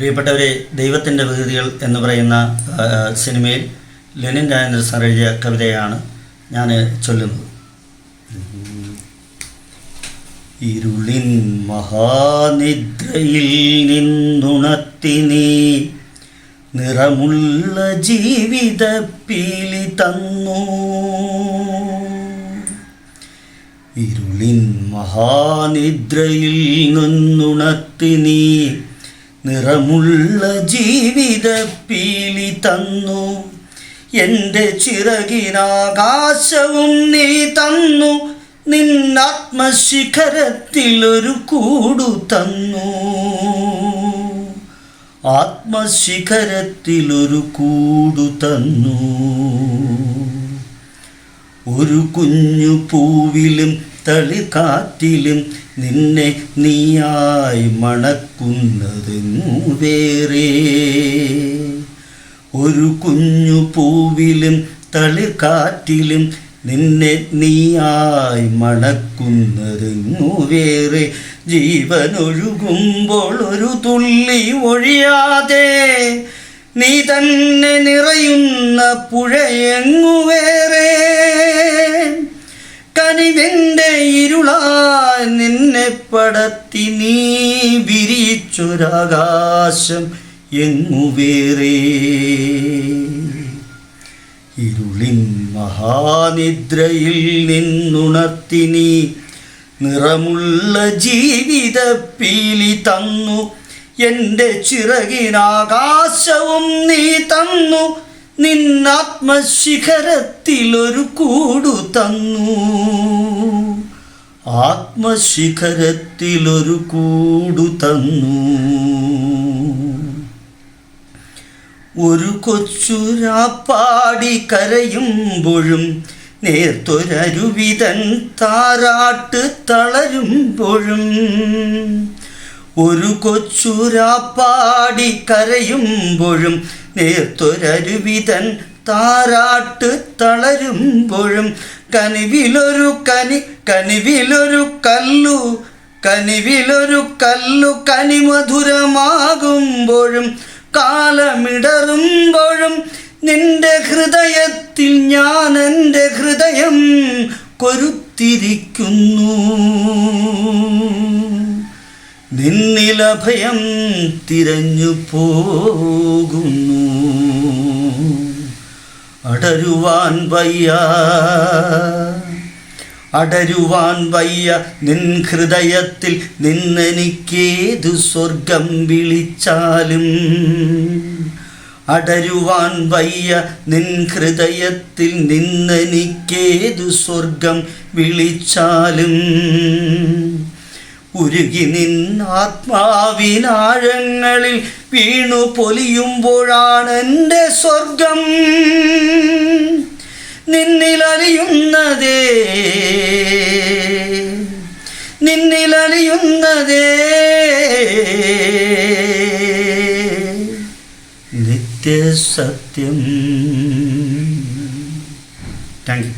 പ്രിയപ്പെട്ടവരെ ദൈവത്തിന്റെ വികൃതികൾ എന്ന് പറയുന്ന സിനിമയിൽ ലെനിൻ രാജേന്ദ്ര സാർ എഴുതിയ കവിതയാണ് ഞാൻ ചൊല്ലുന്നത്. ഇരുളിൻ മഹാനിദ്രയിൽ നിന്നുണർത്തി നീ നിറമുള്ള ജീവിത പീലി തന്നു. ഇരുളിൻ മഹാനിദ്രയിൽ നിന്നുണർത്തി നീ നിറമുള്ള ജീവിത പീലി തന്നു. എന്റെ ചിറകിനാകാശവും നീ തന്നു. നിന്നാത്മശിഖരത്തിലൊരു കൂടു തന്നു. ആത്മശിഖരത്തിൽ ഒരു കൂടു തന്നു. ഒരു കുഞ്ഞു പൂവിലും തളികാറ്റിലും നിന്നെ നീയായി മണക്കുന്നത് വേറെ. ഒരു കുഞ്ഞു പൂവിലും തളികാറ്റിലും നിന്നെ നീയായി മണക്കുന്നത് വേറെ. ജീവനൊഴുകുമ്പോൾ ഒരു തുള്ളി ഒഴിയാതെ നീ തന്നെ നിറയുന്ന പുഴയെങ്ങു പടത്തി നീ വിരിച്ചൊരാകാശം എങ്ങു വേറെ ഇരുളിൻ മഹാനിദ്രയിൽ നിന്നുണർത്തി നീ നിറമുള്ള ജീവിത പീലി തന്നു. എന്റെ ചിറകിനാകാശവും നീ തന്നു. നിന്നാത്മശിഖരത്തിലൊരു കൂടു തന്നു. ആത്മശിഖരത്തിലൊരു കൂടു തന്നു. ഒരു കൊച്ചുരാപ്പാടി കരയുമ്പോഴും നേർത്തൊരരുവിതൻ താരാട്ട് തളരുമ്പോഴും ഒരു കൊച്ചുരാപ്പാടി കരയുമ്പോഴും നേർത്തൊരരുവിതൻ താരാട്ട് തളരുമ്പോഴും കനിവിലൊരു കനി കനിവിലൊരു കല്ലു കനിവിലൊരു കല്ലു കനിമധുരമാകുമ്പോഴും കാലമിടറുമ്പോഴും നിന്റെ ഹൃദയത്തിൽ ഞാൻ എന്റെ ഹൃദയം കൊരുത്തിരിക്കുന്നു. നിന്നിലഭയം തിരഞ്ഞു പോകുന്നു. അടരുവാൻ വയ്യ. അടരുവാൻ വയ്യ. നിൻ ഹൃദയത്തിൽ നിന്നെനിക്കേതു സ്വർഗം വിളിച്ചാലും. അടരുവാൻ വയ്യ. നിൻ ഹൃദയത്തിൽ നിന്നെനിക്കേതു സ്വർഗം വിളിച്ചാലും. ഉരുകി നിന്നാത്മാവിനാഴങ്ങളിൽ വീണു പൊലിയുമ്പോഴാണ് എന്റെ സ്വർഗം. നിന്നിലലിയുന്നതേ നിന്നിലലിയുന്നതേ നിത്യസത്യം. Thank you